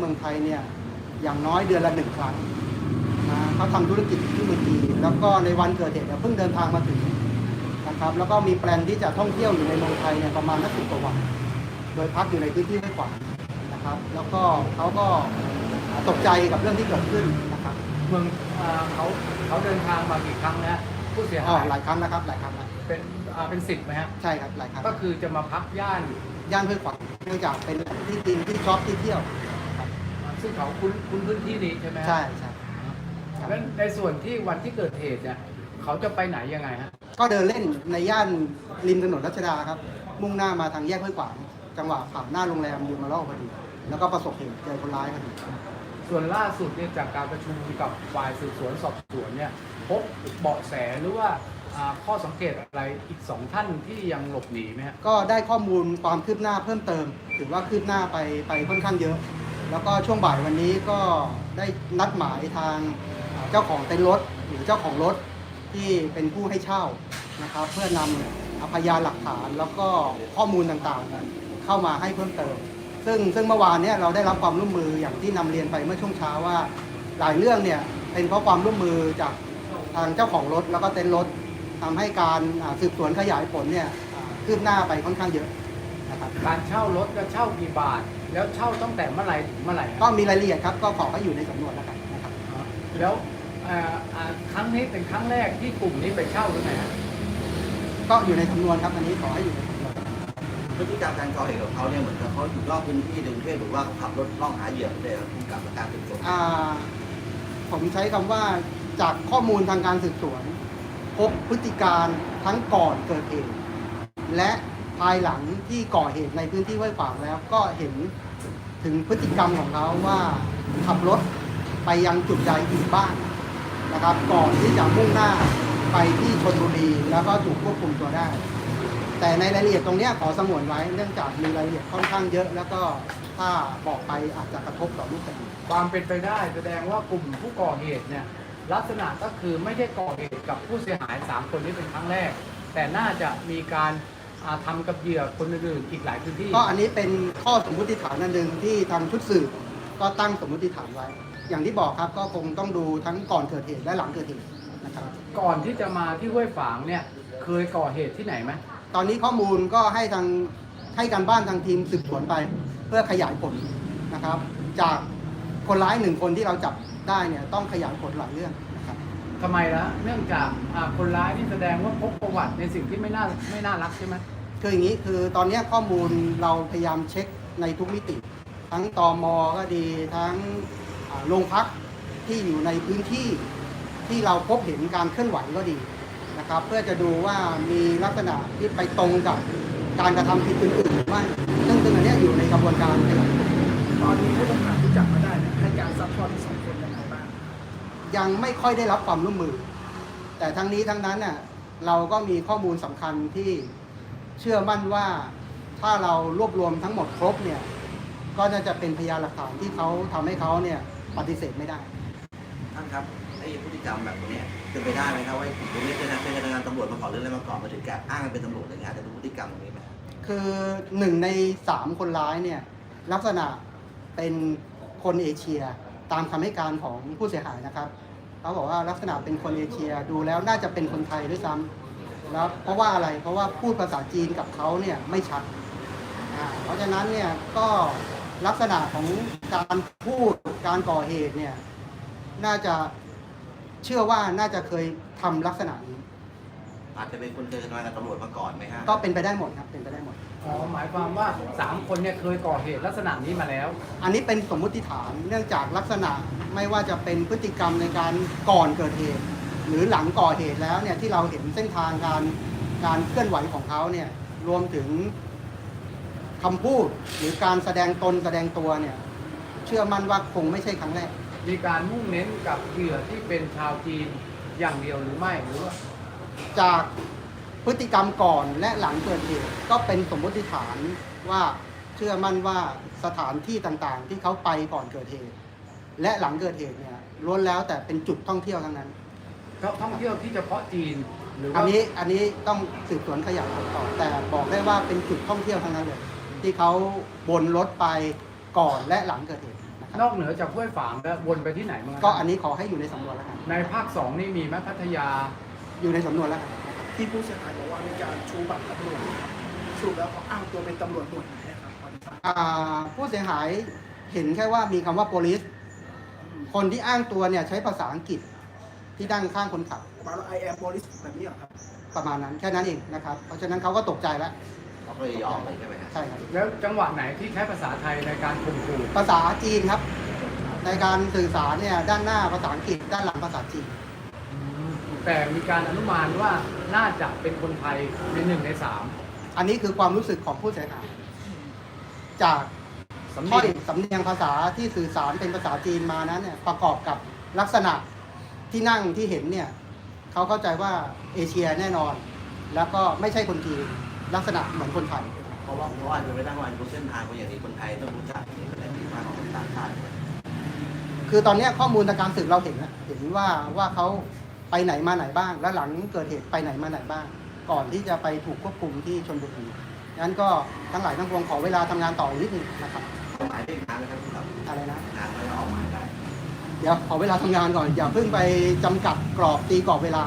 เมืองไทยเนี่ยอย่างน้อยเดือนละหนึ่งครั้งนะเขาทำธุรกิจที่เมืองจีนแล้วก็ในวันเกิดเหตุเนี่ยเพิ่งเดินทางมาถึงนะครับแล้วก็มีแปลนที่จะท่องเที่ยวอยู่ในเมืองไทยเนี่ยประมาณนักสิบกว่าวันโดยพักอยู่ในพื้นที่ห้วยขวางนะครับ แล้วก็เขาก็ตกใจกับเรื่องที่เกิดขึ้นนะครับเมืองอ่าเขาเขาเดินทางมากี่ครั้งแล้วผู้เสียอ๋อหายหลายครั้งนะครับหลายครั้งแล้วเป็นอ่าเป็นสิบไหมฮะใช่ครับหลายครั้งก็คือจะมาพักย่านย่านห้วยขวางเนื่องจากเป็นที่ดินที่ชอบที่เที่ยวครับ ซึ่งเขาคุ้นคุ้นพื้นที่นี้ใช่ไหมฮะใช่ใช่แล้วในส่วนที่วันที่เกิดเหตุเนี่ยเขาจะไปไหนยังไงฮะก็เดินเล่นในย่านริมถนนรัชดาครับ มุ่งหน้ามาทางแยกห้วยขวางจังหวะผ่านหน้าโรงแรมยูมาร์ลพอดี แล้วก็ประสบเหตุเจอคนร้ายพอดีส่วนล่าสุดเนี่ยจากการประชุมกับฝ่ายสืบสวนสอบสวนเนี่ยพบเบาะแสหรือว่าอ่าข้อสังเกตอะไรอีกสองท่านที่ยังหลบหนีไหมฮะก็ได้ข้อมูลความคืบหน้าเพิ่มเติม ถือว่าคืบหน้าไปไปค่อนข้างเยอะ แล้วก็ช่วงบ่ายวันนี้ก็ได้นัดหมายทางเจ้าของเต็นท์รถหรือเจ้าของรถที่เป็นผู้ให้เช่านะครับ เพื่อนำพยานหลักฐานแล้วก็ข้อมูลต่างๆ เข้ามาให้เพิ่มเติม ซึ่งซึ่งเมื่อวานเนี้เราได้รับความร่วมมืออย่างที่นำเรียนไปเมื่อช่วงเช้าว่า หลายเรื่องเนี่ยเป็นเพราะความร่วมมือจากทางเจ้าของรถแล้วก็เต็นท์รถทำให้การสืบสวนขยายผลเนี่ยคืบหน้าไปค่อนข้างเยอะนะครับการเช่ารถจะเช่ากี่บาท แล้วเช่าตั้งแต่เมื่อไหร่ถึงเมื่อไหร่ก็ฮะมีรายละเอียดครับก็ขอให้อยู่ในสำนวนแล้วกันนะครับแล้วอ่าอ่าครั้งนี้เป็นครั้งแรกที่กลุ่มนี้ไปเช่าหรือไงฮะก็อยู่ในสำนวนครับอันนี้ขอให้อยู่ในสำนวนพฤติกรรมการก่อเหตุของเขาเนี่ยเหมือนกับเขาอยู่นอกพื้นที่ในกรุงเทพหรือว่าเขาขับรถล่องหาเหยื่อเลยครับผู้กำกับและการสืบสวนอ่าผมใช้คำว่าจากข้อมูลทางการสืบสวน พบพฤติการทั้งก่อนเกิดเหตุและ ภายหลังที่ก่อเหตุในพื้นที่ห้วยขวางแล้วก็เห็นถึงพฤติกรรมของเขาว่าขับรถไปยังจุดใดอีกบ้างนะครับ ก่อนที่จะมุ่งหน้าไปที่ชนบุรีแล้วก็ถูกควบคุมตัวได้ แต่ในรายละเอียดตรงนี้ขอสงวนไว้เนื่องจากมีรายละเอียดค่อนข้างเยอะ แล้วก็ถ้าบอกไปอาจจะกระทบต่อรูปคดีความเป็นไปได้แสดงว่ากลุ่มผู้ก่อเหตุเนี่ยลักษณะก็คือไม่ได้ก่อเหตุกับผู้เสียหาย 3 คนนี้เป็นครั้งแรก แต่น่าจะมีการ อ่าทำากับเหยื่อคนอื่นๆอีกหลายพื้นที่ ก็อันนี้เป็นข้อสมมติฐานอันหนึ่งที่ทางชุดสืบก็ตั้งสมมติฐานไว้ อย่างที่บอกครับก็คงต้องดูทั้งก่อนเกิดเหตุและหลังเกิดเหตุนะครับ ก่อนที่จะมาที่ห้วยฝางเนี่ยเคยก่อเหตุที่ไหนไหมตอนนี้ข้อมูลก็ให้ทางให้การบ้านทางทีมสืบสวนไป เพื่อขยายผลนะครับ จากคนร้ายหนึ่งคนที่เราจับได้เนี่ยต้องขยายผลหลายเรื่องนะครับ ทำไมล่ะเนื่องจากอ่าคนร้ายนี่แสดงว่าพบประวัติในสิ่งที่ไม่น่าไม่น่ารักใช่ไหมคืออย่างนี้คือตอนนี้ข้อมูลเราพยายามเช็คในทุกมิติ ทั้งตอมก็ดีทั้งอ่าโรงพักที่อยู่ในพื้นที่ที่เราพบเห็นการเคลื่อนไหวก็ดีนะครับ เพื่อจะดูว่ามีลักษณะที่ไปตรงกับการกระทำผิดอื่นๆหรือไม่ซึ่งซึ่งอันเนี้ยอยู่ในกระบวนการขยายผล ตอนนี้ผู้ต้องหาที่จับมาได้เนี่ยให้การซัพพอร์ตทั้งสองคนยังไงบ้าง ยังไม่ค่อยได้รับความร่วมมือ แต่ทั้งนี้ทั้งนั้นน่ะเราก็มีข้อมูลสำคัญที่เชื่อมั่นว่าถ้าเรารวบรวมทั้งหมดครบเนี่ยก็น่าจะเป็นพยานหลักฐานที่เขาทำให้เขาเนี่ยปฏิเสธไม่ได้ ท่านครับไอ้พฤติกรรมแบบนี้เป็นไปได้ไหมครับว่าตรงนี้เป็นเป็นพนักงานตำรวจมาขอเรื่องอะไรมาก่อนมาถึงแกอ้างกันเป็นตำรวจอะไรเงี้ยแต่ดูพฤติกรรมตรงนี้ไหมครับคือหนึ่งในสามคนร้ายเนี่ยลักษณะเป็นคนเอเชีย ตามคำให้การของผู้เสียหายนะครับเขาบอกว่าลักษณะเป็นคนเอเชียดูแล้วน่าจะเป็นคนไทยด้วยซ้ำแล้วเพราะว่าอะไรเพราะว่าพูดภาษาจีนกับเขาเนี่ยไม่ชัดอ่าเพราะฉะนั้นเนี่ยก็ลักษณะของการพูดการก่อเหตุเนี่ยน่าจะเชื่อว่าน่าจะเคยทำลักษณะนี้อาจจะเป็นคนเคยทำงานกับตำรวจมาก่อนไหมฮะก็เป็นไปได้หมดครับเป็นไปได้หมด อ๋อหมายความว่าสามคนเนี่ยเคยก่อเหตุลักษณะนี้มาแล้ว อันนี้เป็นสมมุติฐานเนื่องจากลักษณะไม่ว่าจะเป็นพฤติกรรมในการก่อนเกิดเหตุ หรือหลังก่อเหตุแล้วเนี่ยที่เราเห็นเส้นทางการการเคลื่อนไหวของเขาเนี่ยรวมถึงคำพูดหรือการแสดงตนแสดงตัวเนี่ยเชื่อมั่นว่าคงไม่ใช่ครั้งแรก มีการมุ่งเน้นกับเหยื่อที่เป็นชาวจีนอย่างเดียวหรือไม่หรือว่าจาก พฤติกรรมก่อนและหลังเกิดเหตุก็เป็นสมมติฐานว่าเชื่อมั่นว่าสถานที่ต่างๆ ที่เขาไปก่อนเกิดเหตุ และหลังเกิดเหตุเนี่ยล้วนแล้วแต่เป็นจุดท่องเที่ยวทั้งนั้น ท่องเที่ยวที่เฉพาะจีนหรืออัว่านนี้อันนี้ต้องสืบสวนขยายผลต่อแต่บอกได้ว่าเป็นจุดท่องเที่ยวทั้งนั้นเลยที่เขาบนรถไปก่อนและหลังเกิดเหตุนะครับนอกเหนือจากห้วยฝางแล้ววนไปที่ไหนมั้างก็อันนี้ขอให้อยู่ในสำนวนแล้วกันในภาคสองนี่มีไหมพัทยาอยู่ในสำนวนแล้วกัน ที่ผู้เสียหายบอกว่ามีการชูบัตรตำรวจชูแล้วเขาอ้างตัวเป็นตำรวจหน่วยไหนครับตอนนี้อ่าผู้เสียหายเห็นแค่ว่ามีคำว่า police คนที่อ้างตัวเนี่ยใช้ภาษาอังกฤษที่ดั้งข้างคนขับมาแล้วไอแอมบริสแบบนี้เหรอครับ ประมาณนั้นแค่นั้นเองนะครับ เพราะฉะนั้นเขาก็ตกใจแล้วเขาก็เลยยอมเลยใช่ไหมฮะใช่ครับ แล้วจังหวะไหนที่ใช้ภาษาไทยในการข่มขู่ภาษาจีนครับ ในการสื่อสารเนี่ยด้านหน้าภาษาอังกฤษด้านหลังภาษาจีน แต่มีการอนุมานว่า น่าจะเป็นคนไทยในหนึ่งในสามอันนี้คือความรู้สึกของผู้เสียหายจากสำถ้เนีอยยงสำเนียงภาษาที่สื่อสารเป็นภาษาจีนมานั้นเนี่ยประกอบกับลักษณะที่นั่งที่เห็นเนี่ยเขาเข้าใจว่าเอเชียแน่นอน แล้วก็ไม่ใช่คนจีนลักษณะเหมือนคนไทย เพราะว่าเพราะว่าจะไม่ได้ว่ารู้เส้นทางคนอย่างนี้คนไทยต้องรู้จักอย่างนี้เป็นอะไรที่มากของคนต่างชาติ คือตอนเนี้ยข้อมูลทางการสืบเราเห็นนะเห็นว่าว่าเขา ไปไหนมาไหนบ้าง และหลังเกิดเหตุไปไหนมาไหนบ้าง ก่อนที่จะไปถูกควบคุมที่ชนบุรีงั้นก็ทั้งหลายทั้งปวงขอเวลาทำงานต่ออีกนิดนึงนะครับหมายเลขนานนะครับครับอะไรนะนานก็จะออกหมายได้เดี๋ยวขอเวลาทำงานก่อนอย่าเพิ่งไปจำกัดกรอบตีกรอบเวลา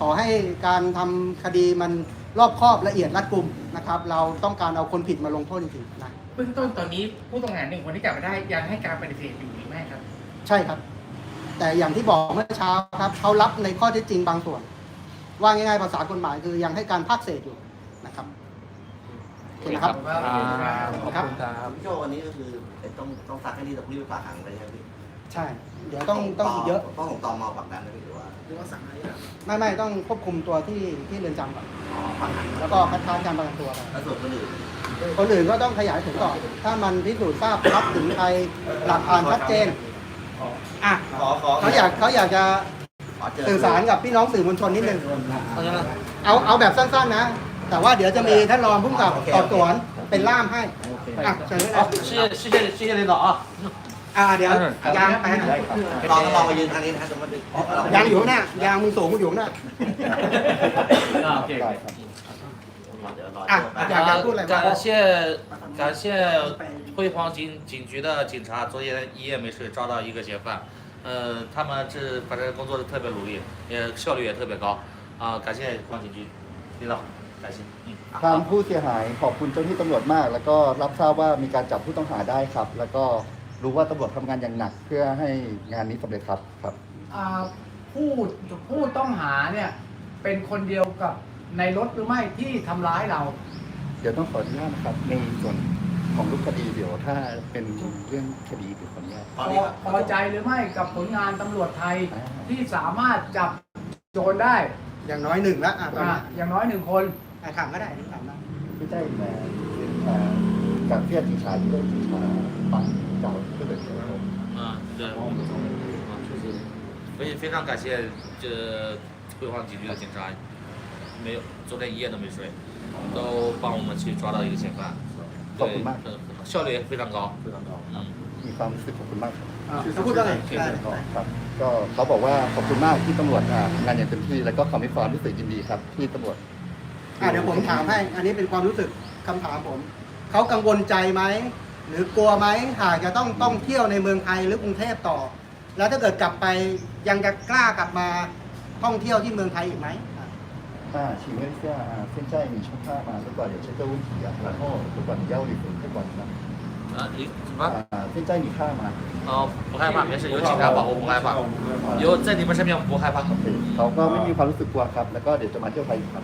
ขอให้การทำคดีมันรอบคอบละเอียดรัดกุมนะครับ เราต้องการเอาคนผิดมาลงโทษจริงๆนะเบื้องต้นตอนนี้ผู้ต้องหาหนึ่งคนที่จับมาได้ยังให้การปฏิเสธอยู่หรือไม่ครับ ใช่ครับ แต่อย่างที่บอกเมื่อเช้าครับเขารับในข้อเท็จจริงบางส่วน ว่าง่ายๆภาษากฎหมายคือยังให้การภาคเศษอยู่นะครับโอเคนะครับครับ พี่โจวันนี้ก็คือต้องต้องซักให้ดีแต่พรุ่งนี้ไปฝากขังไปใช่ไหมพี่ใช่ เดี๋ยวต้องต้องอีกเยอะต้องของตอมอปักดันนะพี่หรือว่าหรือว่าสั่งอะไรนะไม่ไม่ต้องควบคุมตัวที่ที่เรือนจำก่อนอ๋อปักหันแล้วก็คัดค้านการประกันตัวไปแล้วส่วนคนอื่นคนอื่นก็ต้องขยายผลต่อ ถ้ามันพิสูจน์ทราบรับถึงใครหลักฐานชัดเจน อ่ะ ขอขอ เขาอยากเขาอยากจะ ขอเจอ สื่อสารกับพี่น้องสื่อมวลชนนิดนึงเอาเอาแบบสั้นๆนะ แต่ว่าเดี๋ยวจะมีท่านรองผู้กำกับสอบสวนเป็นล่ามให้ อ่ะเชิญเลยนะ 谢谢谢谢谢谢领导啊！ อ่าเดี๋ยวยางไปนะ ลองลองมายืนทางนี้นะครับสมมติเรา ยางอยู่ข้างหน้ายางมึงสูงกูอยู่ข้างหน้า 啊，OK。 เ ดี๋ยวรอ อ่ะ แป๊บ อยากอยากพูดอะไรบ้าง 感谢感谢辉煌警警局的警察，昨天一夜没睡，抓到一个嫌犯。呃，他们这反正工作的特别努力，也效率也特别高啊！感谢辉煌警局领导，感谢。嗯。 ทางผู้เสียหายขอบคุณเจ้าหน้าที่ตำรวจมาก แล้วก็รับทราบว่ามีการจับผู้ต้องหาได้ครับ แล้วก็รู้ว่าตำรวจทำงานอย่างหนักเพื่อให้งานนี้สำเร็จครับครับ อ่าผู้ผู้ต้องหาเนี่ยเป็นคนเดียวกับ ในรถหรือไม่ที่ทำร้ายเรา เดี๋ยวต้องขออนุญาตนะครับ ในส่วนของรูปคดีเดี๋ยวถ้าเป็นเรื่องคดีเดี๋ยวขออนุญาต ตอน พ นี้ อ ครับ พอใจหรือไม่กับผลงานตำรวจไทย อ่า ที่สามารถจับโจรได้ อย่างน้อยหนึ่งแล้วอ่ะตอน อ่ะ นี้ อย่างน้อยหนึ่งคน อ่ะถามก็ได้ถามได้ ไม่ใช่แหมเป็นอ่าการเทียบ警察一个警察帮找这个时候嗯，对，我们啊，确实，非非常感谢这辉煌警局的警察， 没有昨天一夜都没睡，都帮我们去抓到一个嫌犯，对，呃效率也非常高，非常高，嗯。 มีความรู้สึกขอบคุณมากครับ อ่ะจะพูดว่าไงได้ ครับก็เขาบอกว่าขอบคุณมากที่ตำรวจอ่าทำงานอย่างเต็มที่ แล้วก็เขามีความรู้สึกยินดีครับ ที่ตำรวจ อ่ะเดี๋ยวผมถามให้ อันนี้เป็นความรู้สึกคำถามผม เขากังวลใจไหม หรือกลัวไหมหากจะต้องต้องเที่ยวในเมืองไทยหรือกรุงเทพต่อ แล้วถ้าเกิดกลับไปยังจะกล้ากลับมาท่องเที่ยวที่เมืองไทยอีกไหมอ่ะ 啊，请问一下啊，现在你出发嘛？如果有这个问题啊，然后如果你要离婚这管呢？啊，你什么？啊，现在你怕吗？哦，不害怕，没事，有警察保护，不害怕，有在你们身边不害怕。 โอเคเขาก็ไม่มีความรู้สึกกลัวครับ แล้วก็เดี๋ยวจะมาเที่ยวไทยอีกครับ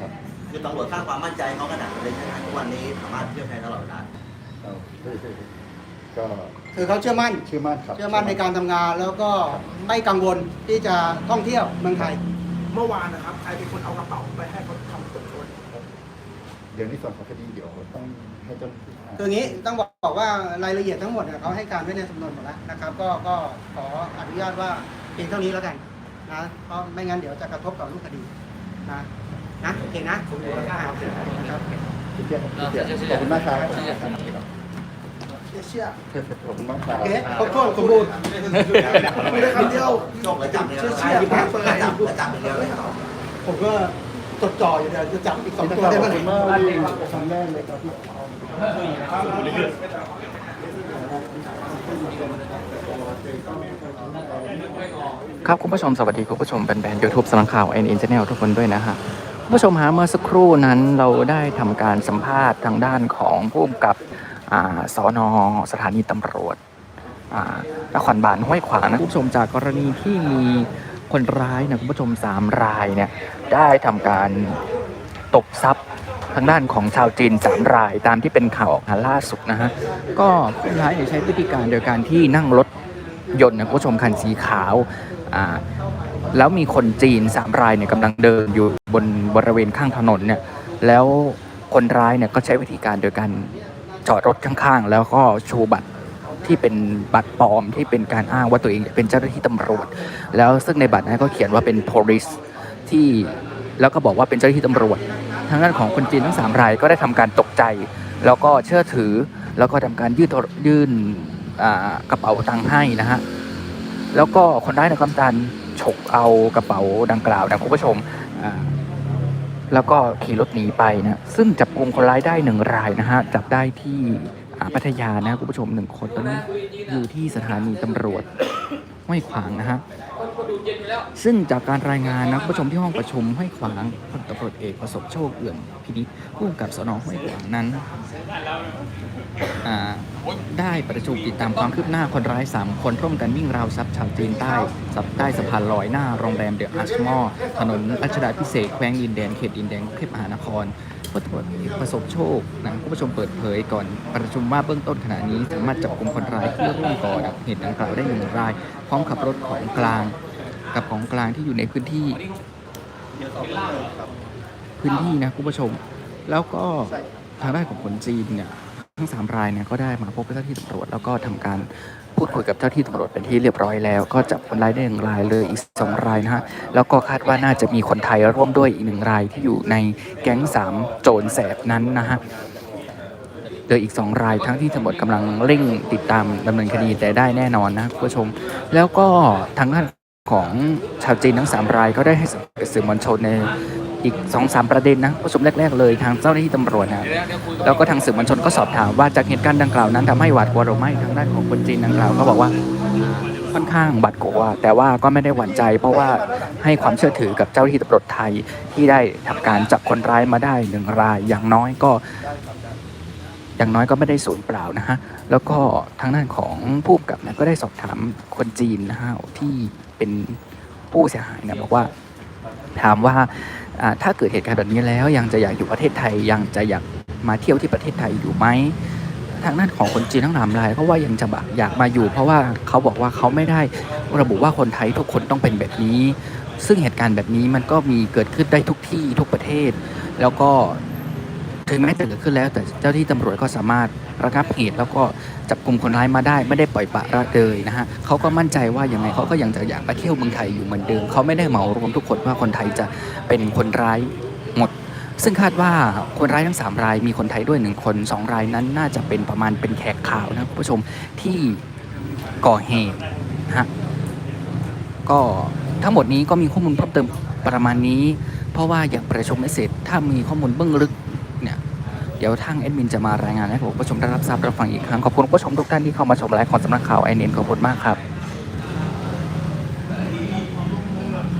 ครับ คือตำรวจสร้างความมั่นใจเขาก็ดักเลยใช่ไหมทุกวันนี้สามารถเที่ยวไทยตลอดเวลา เอาก็ คือเขาเชื่อมั่น เชื่อมั่นครับ เชื่อมั่นในการทำงานแล้วก็ไม่กังวลที่จะท่องเที่ยวเมืองไทย เมื่อวานนะครับใครเป็นคนเอากระเป๋าไปให้เขาทำตรวจค้นเดี๋ยวในส่วนของคดีเดี๋ยวต้องให้เจ้าหน้าที่คืออย่างนี้ต้องบอกว่ารายละเอียดทั้งหมดเนี่ยเขาให้การไว้ในสำนวนหมดแล้วนะครับ ก็ก็ขออนุญาตว่าเพียงเท่านี้แล้วกันนะเพราะไม่งั้นเดี๋ยวจะกระทบต่อรูปคดีนะนะโอเคนะผมดูแล้วครับครับขอบคุณมากครับ เชื่อขอบคุณมากครับโอเคครบถ้วนสมบูรณ์ไม่ได้คำเดียวโชคเลยจับเนี่ยเชื่อเชื่อจับจับจับอย่างเดียวเลยครับผมก็จดจ่ออยู่เดี๋ยวจะจับอีกสองขอบตัวได้เมื่อไหร่คุณมากที่ครั้งแรกเลยครับที่ครับคุณผู้ชมสวัสดีคุณผู้ชมแบนๆยูทูบสำนักข่าวเอ็นอินเทอร์เน็ตทุกคนด้วยนะฮะคุณผู้ชมฮะเมื่อสักครู่นั้นเราได้ทำการสัมภาษณ์ทางด้านของผู้กำกับอ่า สอนอสถานีตำรวจอ่านครบาลห้วยขวางนะคุณผู้ชมจากกรณีที่มีคนร้ายนะคุณผู้ชมสามรายเนี่ยได้ทำการตบทรัพย์ทางด้านของชาวจีนสามรายตามที่เป็นข่าวออกมาล่าสุดนะฮะก็คนร้ายเนี่ยใช้วิธีการโดยการที่นั่งรถยนต์นะคุณผู้ชมคันสีขาวอ่าแล้วมีคนจีนสามรายเนี่ยกำลังเดินอยู่บนบริเวณข้างถนนเนี่ยแล้วคนร้ายเนี่ยก็ใช้วิธีการโดยการ จอดรถข้างๆ แล้วก็ชูบัตรที่เป็นบัตรปลอมที่เป็นการอ้างว่าตัวเองเป็นเจ้าหน้าที่ตำรวจ แล้วซึ่งในบัตรนั้นก็เขียนว่าเป็น police ที่แล้วก็บอกว่าเป็นเจ้าหน้าที่ตำรวจ ทางด้านของคนจีนทั้งสามรายก็ได้ทำการตกใจ แล้วก็เชื่อถือแล้วก็ทำการยื่นยื่นกระเป๋าตังค์ให้นะฮะแล้วก็คนร้ายในกำตันฉกเอากระเป๋าดังกล่าวนะคุณผู้ชมอ่า แล้วก็ขี่รถหนีไปนะซึ่งจับกลุ่มคนร้ายได้หนึ่งรายนะฮะจับได้ที่พัทยานะคุณผู้ชมหนึ่งคนตอนนี้อยู่ที่สถานีตำรวจห้วยขวางนะฮะ ซึ่งจากการรายงานนะคุณผู้ชมที่ห้องประชุมห้วยขวางพลตำรวจเอกประสบโชคเอื่อมพินิจผู้กำกับสนห้วยขวางนั้นได้ประชุมติดตามความคืบหน้าคนร้าย 3 คนร่วมกันวิ่งราวทรัพย์ชาวจีนใต้สับใต้สะพานลอยหน้าโรงแรมเดอะอาร์ชมอลถนนรัชดาพิเศษแขวงดินแดนเขตดินแดนกรุงเทพมหานครผู้ตรวจเอกประสบโชคนะผู้ประชมเปิดเผยก่อนประชุมว่าเบื้องต้นขณะนี้สามารถจับกลุ่มคนร้ายที่ร่วมก่อเหตุดังกล่าวได้หนึ่งราย พร้อมขับรถของกลาง กับของกลางที่อยู่ในพื้นที่พื้นที่นะคุณผู้ชม แล้วก็ทางด้านของคนจีนเนี่ยทั้งสามรายเนี่ยก็ได้มาพบกับเจ้าที่ตำรวจแล้วก็ทำการพูดคุยกับเจ้าที่ตำรวจเป็นที่เรียบร้อยแล้ว ก็จับคนร้ายได้หนึ่งรายเลยอีกสองรายนะฮะแล้วก็คาดว่าน่าจะมีคนไทยร่วมด้วยอีกหนึ่งรายที่อยู่ในแก๊งสามโจรแสบนั้นนะฮะโดยอีกสองรายทั้งที่ตำรวจกำลังเร่งติดตามดำเนินคดีแต่ได้แน่นอนนะคุณผู้ชม แล้วก็ทางด้าน ของชาวจีนทั้งสามรายก็ได้ให้สื่อมวลชนในอีกสองสามประเด็นนะคุณผู้ชมแรก ๆ เลยทางเจ้าหน้าที่ตำรวจนะแล้วก็ทางสื่อมวลชนก็สอบถามว่าจากเหตุการณ์ดังกล่าวนั้นทำให้หวาดกลัวหรือไม่ทางด้านของคนจีนดังกล่าวก็บอกว่าค่อนข้างหวาดกลัวแต่ว่าก็ไม่ได้หวั่นใจ เพราะว่าให้ความเชื่อถือกับเจ้าหน้าที่ตำรวจไทยที่ได้ทำการจับคนร้ายมาได้หนึ่งรายอย่างน้อยก็ อย่างน้อยก็ไม่ได้สูญเปล่านะฮะแล้วก็ทางด้านของผู้กับนี่ยก็ได้สอบถามคนจีนนะฮะที่ เป็นผู้เสียหายนะบอกว่า ถามว่าถ้าเกิดเหตุการณ์แบบนี้แล้ว ยังจะอยากอยู่ประเทศไทยยังจะอยากมาเที่ยวที่ประเทศไทยอยู่ไหมทางด้านของคนจีนทั้งสามรายเขาว่ายังจะแบบอยากมาอยู่ เพราะว่าเขาบอกว่าเขาไม่ได้ระบุว่าคนไทยทุกคนต้องเป็นแบบนี้ ซึ่งเหตุการณ์แบบนี้มันก็มีเกิดขึ้นได้ทุกที่ทุกประเทศ แล้วก็ ถึงแม้จะเกิดขึ้นแล้วแต่เจ้าที่ตำรวจก็สามารถระงับเหตุแล้วก็จับกลุ่มคนร้ายมาได้ไม่ได้ปล่อยปละละเลยนะฮะเขาก็มั่นใจว่ายังไงเขาก็ยังจะอยากมาเที่ยวเมืองไทยอยู่เหมือนเดิมเขาไม่ได้เหมารวมทุกคนว่าคนไทยจะเป็นคนร้ายหมด ซึ่งคาดว่าคนร้ายทั้ง 3 รายมีคนไทยด้วย 1 คน 2 รายนั้นน่าจะเป็นประมาณเป็นแขกข่าวนะคุณผู้ชมที่ก่อเหตุฮะก็ทั้งหมดนี้ก็มีข้อมูลเพิ่มเติมประมาณนี้ เพราะว่าอย่างประชุมไม่เสร็จถ้ามีข้อมูลเบื้องลึก ดี๋ยวทางแอดมินจะมารายงานให้ผมผู้ชมได้รับทราบรับฟังอีกครั้งขอบคุณผู้ชมทุกท่านที่เข้ามาชมไลฟ์ของสำนักข่าวไอเนนขอบคุณมากครับ